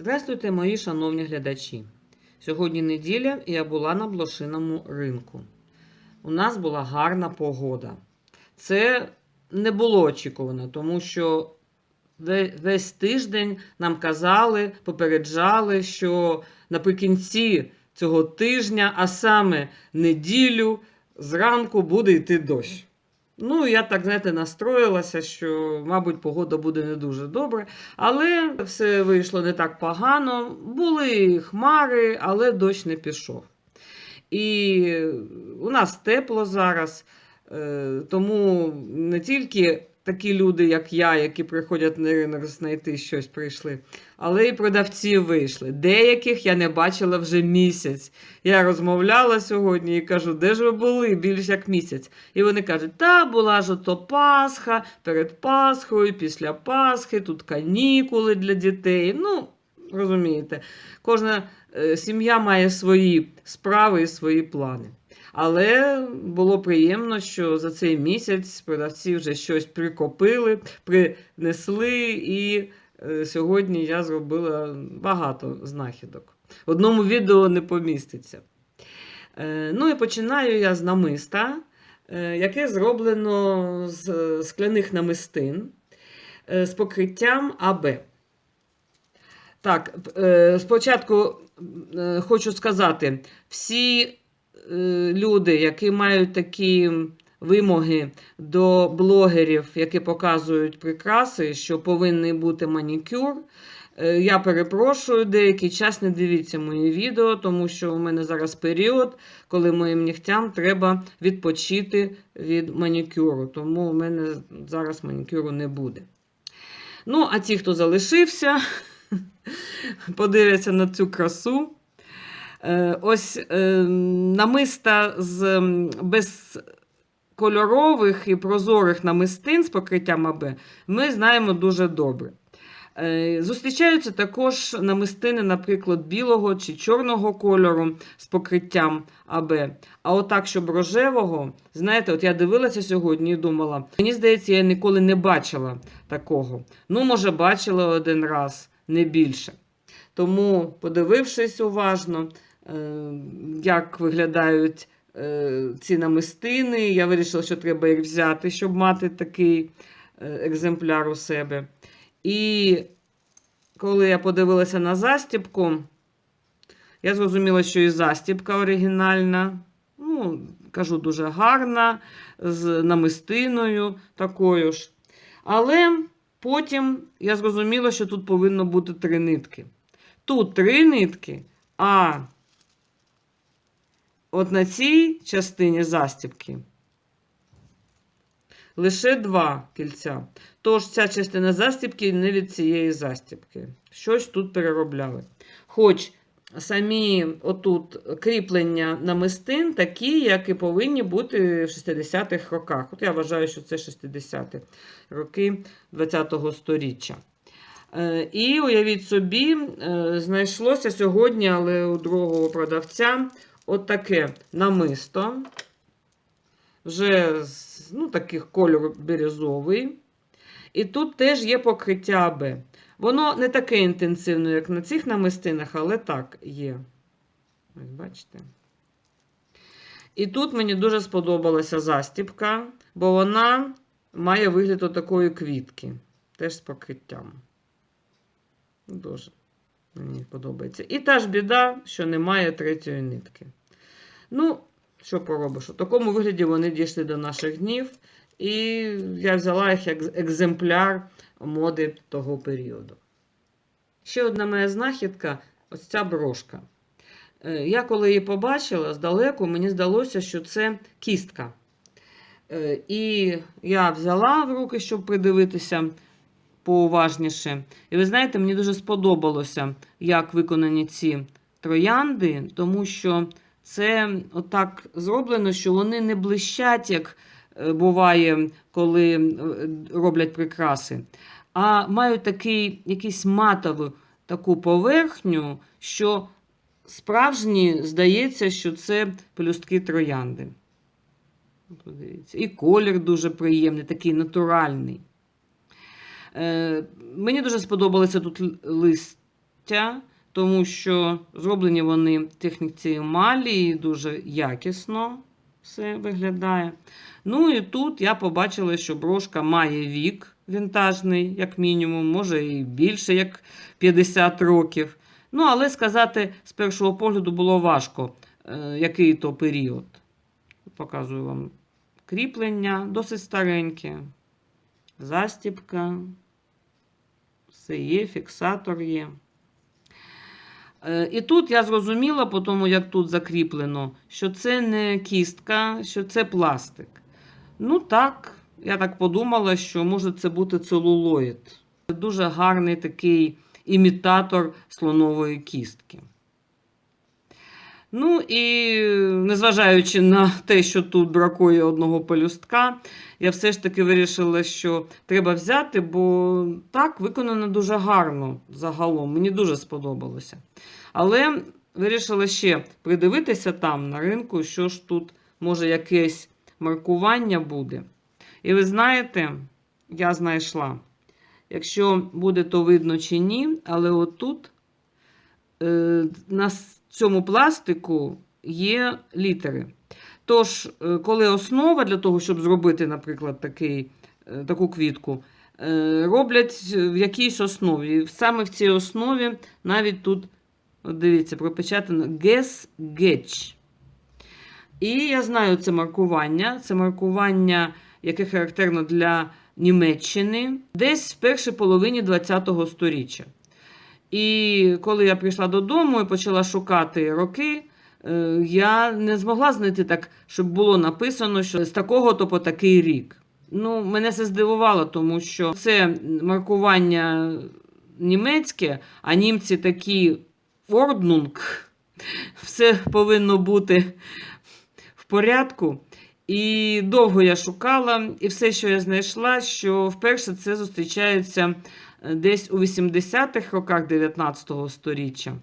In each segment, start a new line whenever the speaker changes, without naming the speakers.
Здравствуйте, мої шановні глядачі. Сьогодні неділя і я була на блошиному ринку. У нас була гарна погода. Це не було очікувано, тому що весь тиждень нам казали, попереджали, що наприкінці цього тижня, а саме неділю, зранку буде йти дощ. Ну, я так, знаєте, настроїлася, що, мабуть, погода буде не дуже добре. Але все вийшло не так погано. Були хмари, але дощ не пішов. І у нас тепло зараз, е, тому не тільки такі люди, як я, які приходять на ринок знайти щось прийшли, але й продавці вийшли. Деяких я не бачила вже місяць. Я розмовляла сьогодні і кажу, де ж ви були більш як місяць. І вони кажуть, та була ж ото Пасха, перед Пасхою, після Пасхи, тут канікули для дітей. Ну, розумієте, кожна е, сім'я має свої справи і свої плани. Але було приємно, що за цей місяць продавці вже щось прикопили, принесли, і е, сьогодні я зробила багато знахідок. Одному відео не поміститься. Е, Ну і починаю я з намиста, е, яке зроблено з скляних намистин з покриттям АБ. Так, спочатку хочу сказати, всі люди, які мають такі вимоги до блогерів, які показують прикраси, що повинен бути манікюр. е, Я перепрошую, деякий час не дивіться мої відео, тому що у мене зараз період, коли моїм нігтям треба відпочити від манікюру. Тому у мене зараз манікюру не буде. Ну, а ті, хто залишився, подивляться на цю красу. Е, Ось е, намиста з безкольорових і прозорих намистин з покриттям АБ ми знаємо дуже добре. Е, Зустрічаються також намистини, наприклад, білого чи чорного кольору з покриттям АБ. А отак, щоб рожевого, знаєте, от я дивилася сьогодні і думала, мені здається, я ніколи не бачила такого. Ну, може, бачила один раз, не більше. Тому, подивившись уважно, як виглядають е, ці намистини, я вирішила, що треба їх взяти, щоб мати такий е, екземпляр у себе. І коли я подивилася на застібку, я зрозуміла, що і застібка оригінальна. Ну, кажу, дуже гарна, з намистиною такою ж. Але потім я зрозуміла, що тут повинно бути три нитки. Тут три нитки, а от на цій частині застібки лише два кільця. Тож ця частина застібки не від цієї застібки. Щось тут переробляли. Хоч самі отут кріплення намистин такі, як і повинні бути в 60-х роках. От я вважаю, що це 60-ті роки 20-го сторіччя. Е, І уявіть собі, е, знайшлося сьогодні, але у другого продавця от намисто. Вже з ну, таких кольору бірюзовий. І тут теж є покриття АБ. Воно не таке інтенсивне, як на цих намистинах, але так є. Ось бачите. І тут мені дуже сподобалася застібка, бо вона має вигляд отакої квітки, теж з покриттям. Дуже мені подобається. І та ж біда, що немає третьої нитки. Ну, що поробиш? У такому вигляді вони дійшли до наших днів. І я взяла їх як екземпляр моди того періоду. Ще одна моя знахідка ось ця брошка. Е, Я коли її побачила здалеку, мені здалося, що це кістка. Е, І я взяла в руки, щоб придивитися поуважніше. І ви знаєте, мені дуже сподобалося, як виконані ці троянди, тому що це отак зроблено, що вони не блищать, як е, буває, коли е, роблять прикраси, а мають такий якийсь матову таку поверхню, що справжні здається, що це пелюстки троянди. І колір дуже приємний, такий натуральний. Е, мені дуже сподобалися тут л- лист століття, тому що зроблені вони в техніці емалі і дуже якісно все виглядає. Ну і тут я побачила, що брошка має вік вінтажний, як мінімум, може і більше, як 50 років. Ну, але сказати з першого погляду було важко, е, який то період. Показую вам кріплення, досить стареньке. Застібка. Все є, фіксатор є. Е, І тут я зрозуміла, по тому, як тут закріплено, що це не кістка, що це пластик. Ну так, я так подумала, що може це бути целулоїд. Дуже гарний такий імітатор слонової кістки. Ну і незважаючи на те, що тут бракує одного пелюстка, я все ж таки вирішила, що треба взяти, бо так виконано дуже гарно загалом. Мені дуже сподобалося. Але вирішила ще придивитися там на ринку, що ж тут може якесь маркування буде. І ви знаєте, я знайшла. Якщо буде то видно чи ні, але отут е, на цьому пластику є літери. Тож, е, коли основа для того, щоб зробити, наприклад, такий, е, таку квітку, е, роблять в якійсь основі. Саме в цій основі навіть тут, дивіться, пропечатано Guess Getch. І я знаю це маркування. Це маркування, яке характерно для Німеччини, десь в першій половині ХХ століття. І коли я прийшла додому і почала шукати роки, е, я не змогла знайти так, щоб було написано, що з такого-то по такий рік. Ну, мене це здивувало, тому що це маркування німецьке, а німці такі орднунг, все повинно бути в порядку. І довго я шукала, і все, що я знайшла, що вперше це зустрічається десь у 80-х роках 19 століття.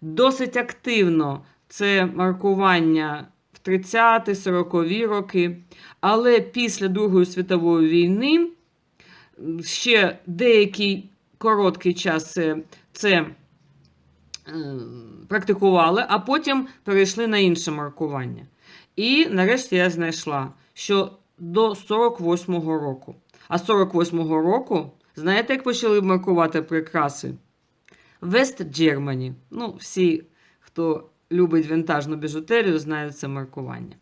Досить активно це маркування в 30-ті, 40-ві роки. Але після Другої світової війни ще деякий короткий час це, це е, практикували, а потім перейшли на інше маркування. І нарешті я знайшла, що до 48-го року. А з 48-го року, знаєте, як почали маркувати прикраси? West Germany. Ну, всі, хто любить вінтажну біжутерію, знають це маркування.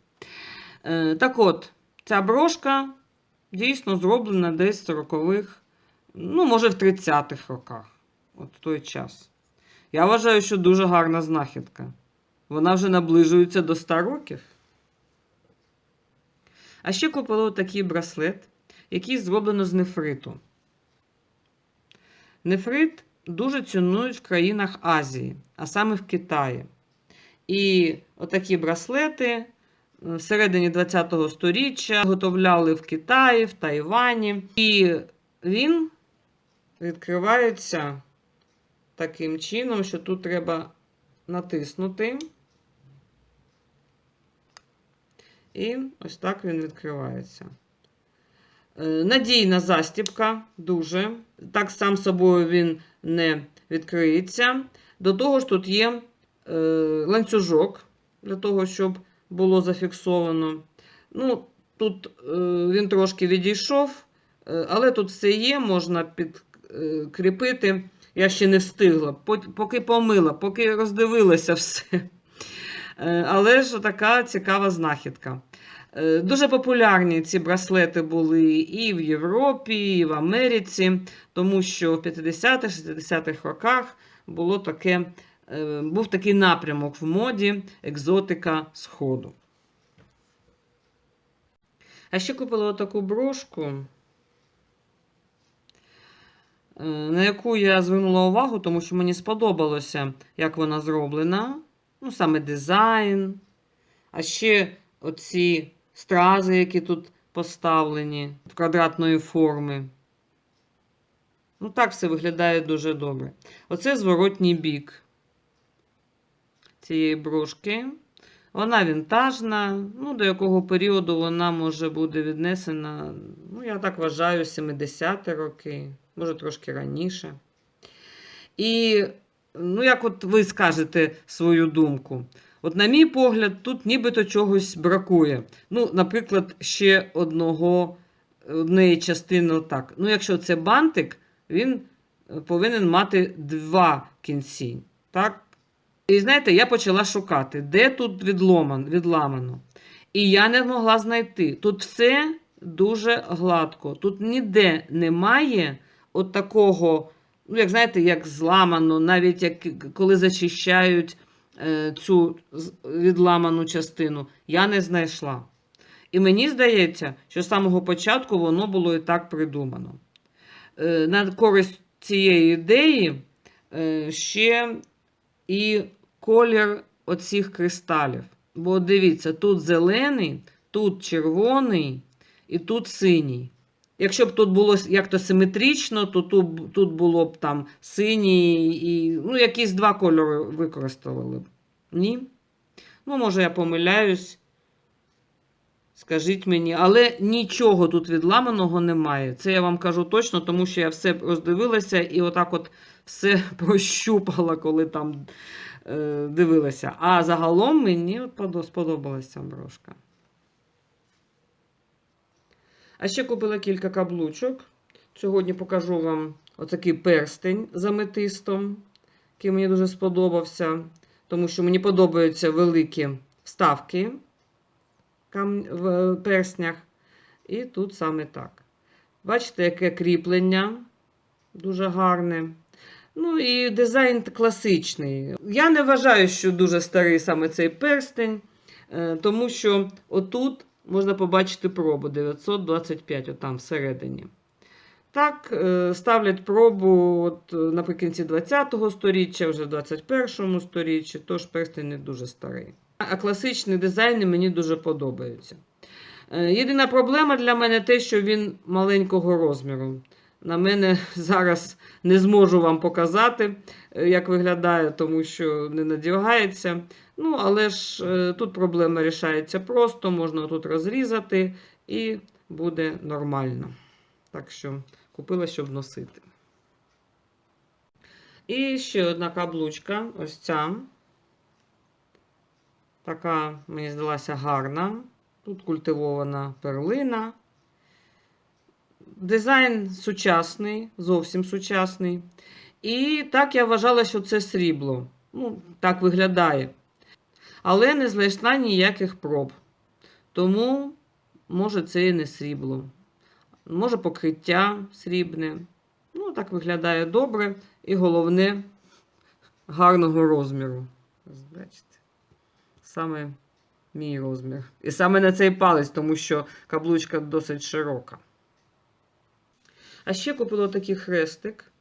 Е, так от, ця брошка дійсно зроблена десь в 40-х, ну, може, в 30-х роках. От в той час. Я вважаю, що дуже гарна знахідка. Вона вже наближується до 100 років. А ще купила такий браслет, який зроблено з нефриту. Нефрит дуже цінують в країнах Азії, а саме в Китаї. І отакі браслети е, всередині ХХ століття готовляли в Китаї, в Тайвані. І він відкривається таким чином, що тут треба натиснути. І ось так він відкривається. Е, Надійна застібка, дуже. Так сам собою він не відкриється. До того ж, тут є е, ланцюжок для того, щоб було зафіксовано. Ну, Тут е, він трошки відійшов, але тут все є, можна підкріпити. Я ще не встигла, поки помила, поки роздивилася все. Але ж така цікава знахідка. Е, Дуже популярні ці браслети були і в Європі, і в Америці, тому що в 50-60-х роках було таке, е, був такий напрямок в моді екзотика Сходу. А ще купила таку брошку, е, на яку я звернула увагу, тому що мені сподобалося, як вона зроблена. Ну, саме дизайн. А ще оці стрази, які тут поставлені квадратної форми. Ну, так все виглядає дуже добре. Оце зворотній бік цієї брошки. Вона вінтажна. Ну, до якого періоду вона може буде віднесена, ну, я так вважаю, 70-ті роки, може трошки раніше. І Ну, як от ви скажете свою думку. От, на мій погляд, тут нібито чогось бракує. Ну, наприклад, ще одного, однієї частини отак. Ну, якщо це бантик, він е, повинен мати два кінці. Так? І знаєте, я почала шукати, де тут відломан, відламано. І я не могла знайти. Тут все дуже гладко. Тут ніде немає от такого, ну, як знаєте, як зламано, навіть як коли зачищають цю відламану частину, я не знайшла. І мені здається, що з самого початку воно було і так придумано. Е, на користь цієї ідеї е, ще і колір оцих кристалів. Бо дивіться, тут зелений, тут червоний і тут синій. Якщо б тут було як-то симетрично, то тут, тут було б там синій і ну, якісь два кольори використовували б. Ні? Ну, може, я помиляюсь. Скажіть мені, але нічого тут відламаного немає. Це я вам кажу точно, тому що я все роздивилася і отак от все прощупала, коли там е, дивилася. А загалом мені сподобалася брошка. А ще купила кілька каблучок. Сьогодні покажу вам отакий перстень з аметистом, який мені дуже сподобався, тому що мені подобаються великі вставки в перснях. І тут саме так. Бачите, яке кріплення дуже гарне. Ну і дизайн класичний. Я не вважаю, що дуже старий саме цей перстень, е, тому що отут можна побачити пробу 925, отам всередині. Так, е, ставлять пробу от, е, наприкінці 20-го сторіччя, вже в 21-му сторіччі, тож перстень не дуже старий. А класичні дизайни мені дуже подобаються. Е, Єдина проблема для мене те, що він маленького розміру. На мене зараз не зможу вам показати, е, як виглядає, тому що не надягається. Ну, але ж е, тут проблема рішається просто, можна тут розрізати і буде нормально. Так що купила, щоб носити. І ще одна каблучка, ось ця. Така, мені здалася, гарна. Тут культивована перлина. Дизайн сучасний, зовсім сучасний. І так я вважала, що це срібло. Ну, так виглядає. Але не знайшла ніяких проб. Тому, може, це і не срібло. Може, покриття срібне. Ну, так виглядає добре. І головне, гарного розміру. Бачите? Саме мій розмір. І саме на цей палець, тому що каблучка досить широка. А ще купила такий хрестик.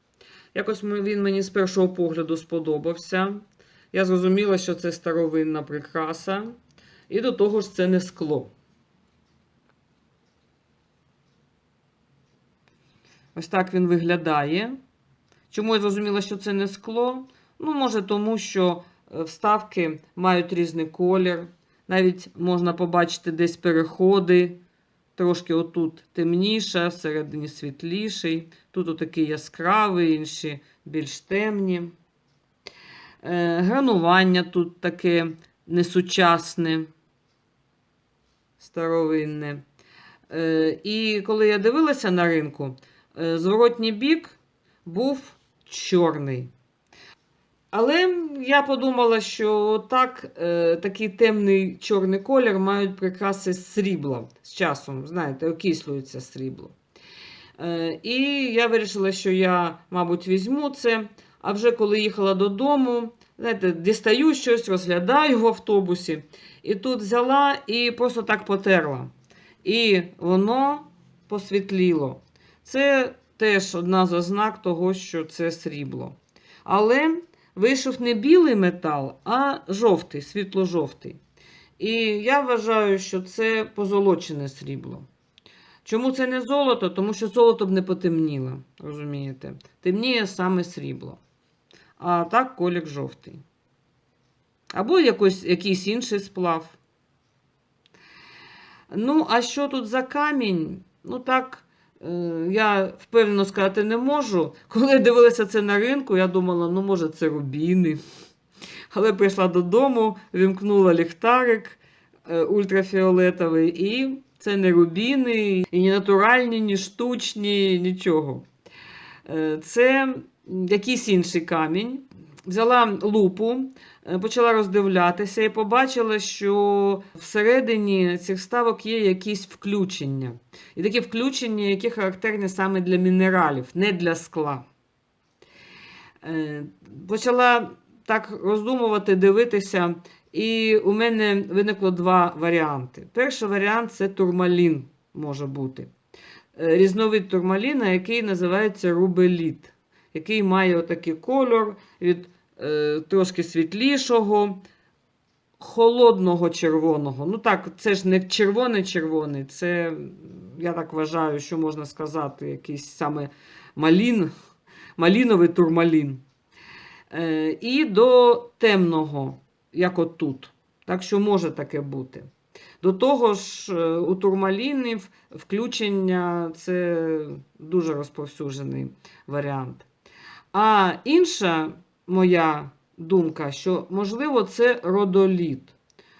Якось він мені з першого погляду сподобався. Я зрозуміла, що це старовинна прикраса. І до того ж, це не скло. Ось так він виглядає. Чому я зрозуміла, що це не скло? Ну, може, тому що е, вставки мають різний колір. Навіть можна побачити десь переходи. Трошки отут темніше, всередині світліший. Тут отакий яскравий, інші більш темні. Е, гранування тут таке несучасне, старовинне. Е, і коли я дивилася на ринку, е, зворотній бік був чорний. Але я подумала, що так, е, такий темний чорний колір мають прикраси срібла з часом, знаєте, окислюється срібло. Е, і я вирішила, що я, мабуть, візьму це. А вже коли їхала додому, знаєте, дістаю щось, розглядаю в автобусі. І тут взяла і просто так потерла. І воно посвітліло. Це теж одна з ознак того, що це срібло. Але вийшов не білий метал, а жовтий, світло-жовтий. І я вважаю, що це позолочене срібло. Чому це не золото? Тому що золото б не потемніло, розумієте? Темніє саме срібло. А так колір жовтий. Або якось, якийсь інший сплав. Ну, а що тут за камінь? Ну так, Я впевнено сказати не можу. Коли я дивилася це на ринку, я думала, ну, може, це рубіни. Але прийшла додому, вімкнула ліхтарик е, ультрафіолетовий, і це не рубіни, і ні натуральні, ні штучні, нічого. Е, Це якийсь інший камінь. Взяла лупу, е, почала роздивлятися і побачила, що всередині цих ставок є якісь включення. І такі включення, які характерні саме для мінералів, не для скла. Е, Почала так роздумувати, дивитися, і у мене виникло два варіанти. Перший варіант це турмалін може бути. Е, Різновид турмаліна, який називається рубеліт, який має отакий кольор від трошки світлішого, холодного червоного. Ну так, це ж не червоний-червоний, це, я так вважаю, що можна сказати, якийсь саме малін, маліновий турмалін. Е, і до темного, як отут. Так що може таке бути. До того ж, е, у турмалінів включення це дуже розповсюджений варіант. А інша моя думка, що можливо це родоліт.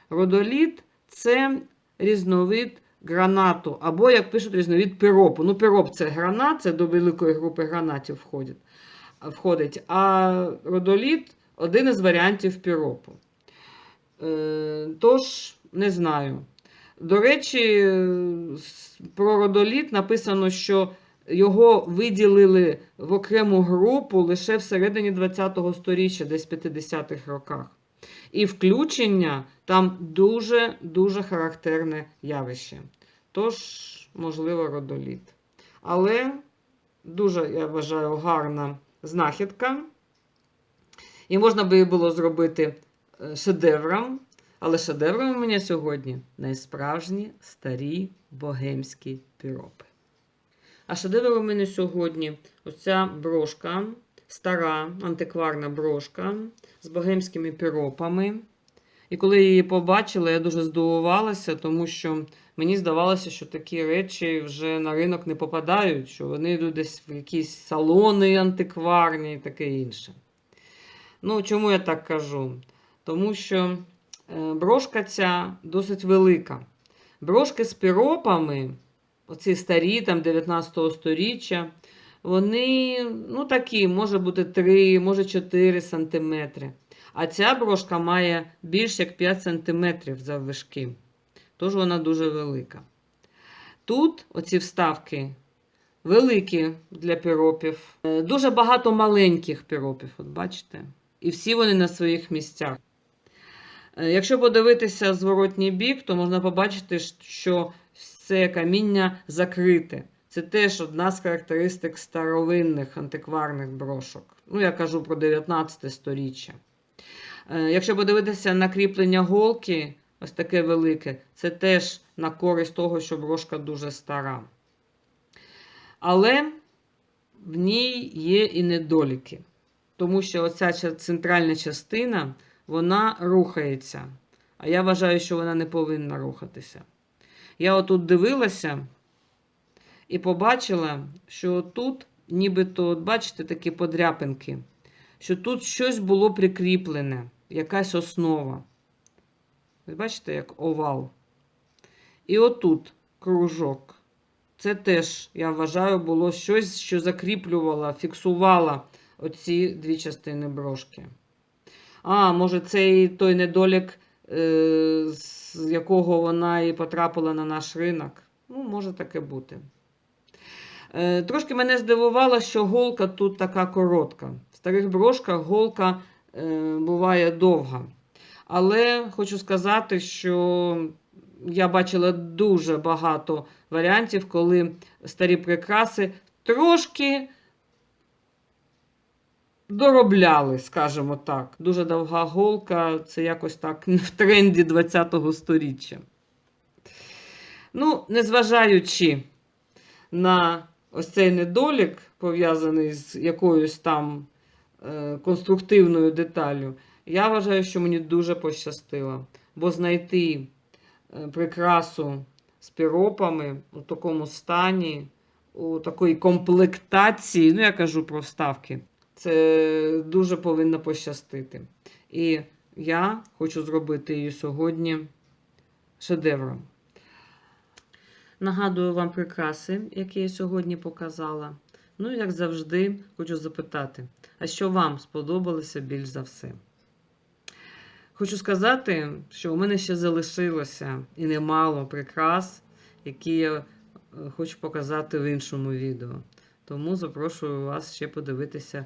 Родоліт це різновид гранату, або, як пишуть, різновид пиропу. Ну, пироп це гранат, це до великої групи гранатів входить. входить. А родоліт один із варіантів піропу. Е, Тож, не знаю. До речі, про родоліт написано, що його виділили в окрему групу лише всередині ХХ століття, десь в 50-х роках. І включення там дуже-дуже характерне явище. Тож, можливо, родоліт. Але дуже, я вважаю, гарна знахідка. І можна би було зробити е, шедевром. Але шедевром у мене сьогодні найсправжні старі богемські піропи. А шедевр у мене сьогодні оця брошка, стара антикварна брошка з богемськими піропами. І коли я її побачила, я дуже здивувалася, тому що мені здавалося, що такі речі вже на ринок не попадають, що вони йдуть десь в якісь салони антикварні і таке інше. Ну, чому я так кажу? Тому що е, брошка ця досить велика. Брошки з піропами, оці старі, там 19 сторіччя, вони ну, такі, може бути 3, може 4 сантиметри. А ця брошка має більш як 5 см заввишки. Тож вона дуже велика. Тут оці вставки великі для піропів. Е, Дуже багато маленьких піропів, от бачите? І всі вони на своїх місцях. Е, Якщо подивитися зворотній бік, то можна побачити, що це каміння закрите. Це теж одна з характеристик старовинних антикварних брошок. Ну, я кажу про 19 сторіччя. Е, Якщо подивитися на кріплення голки, ось таке велике, це теж на користь того, що брошка дуже стара. Але в ній є і недоліки, тому що оця центральна частина вона рухається. А я вважаю, що вона не повинна рухатися. Я отут дивилася і побачила, що тут, нібито, от бачите, такі подряпинки, що тут щось було прикріплене, якась основа. Ви бачите, як овал. І отут кружок. Це теж, я вважаю, було щось, що закріплювало, фіксувало оці дві частини брошки. А, може, це і той недолік, з якого вона і потрапила на наш ринок. Ну, може таке бути. Е, Трошки мене здивувало, що голка тут така коротка. В старих брошках голка е, буває довга. Але хочу сказати, що я бачила дуже багато варіантів, коли старі прикраси трошки доробляли, скажімо так. Дуже довга голка, це якось так в тренді 20-го сторіччя. Ну, незважаючи на ось цей недолік, пов'язаний з якоюсь там е, конструктивною деталлю, я вважаю, що мені дуже пощастило. Бо знайти е, прикрасу з піропами у такому стані у такої комплектації, ну я кажу про вставки, це дуже повинно пощастити. І я хочу зробити її сьогодні шедевром. Нагадую вам прикраси, які я сьогодні показала. Ну, і як завжди, хочу запитати, а що вам сподобалося більш за все? Хочу сказати, що у мене ще залишилося і немало прикрас, які я е, хочу показати в іншому відео. Тому запрошую вас ще подивитися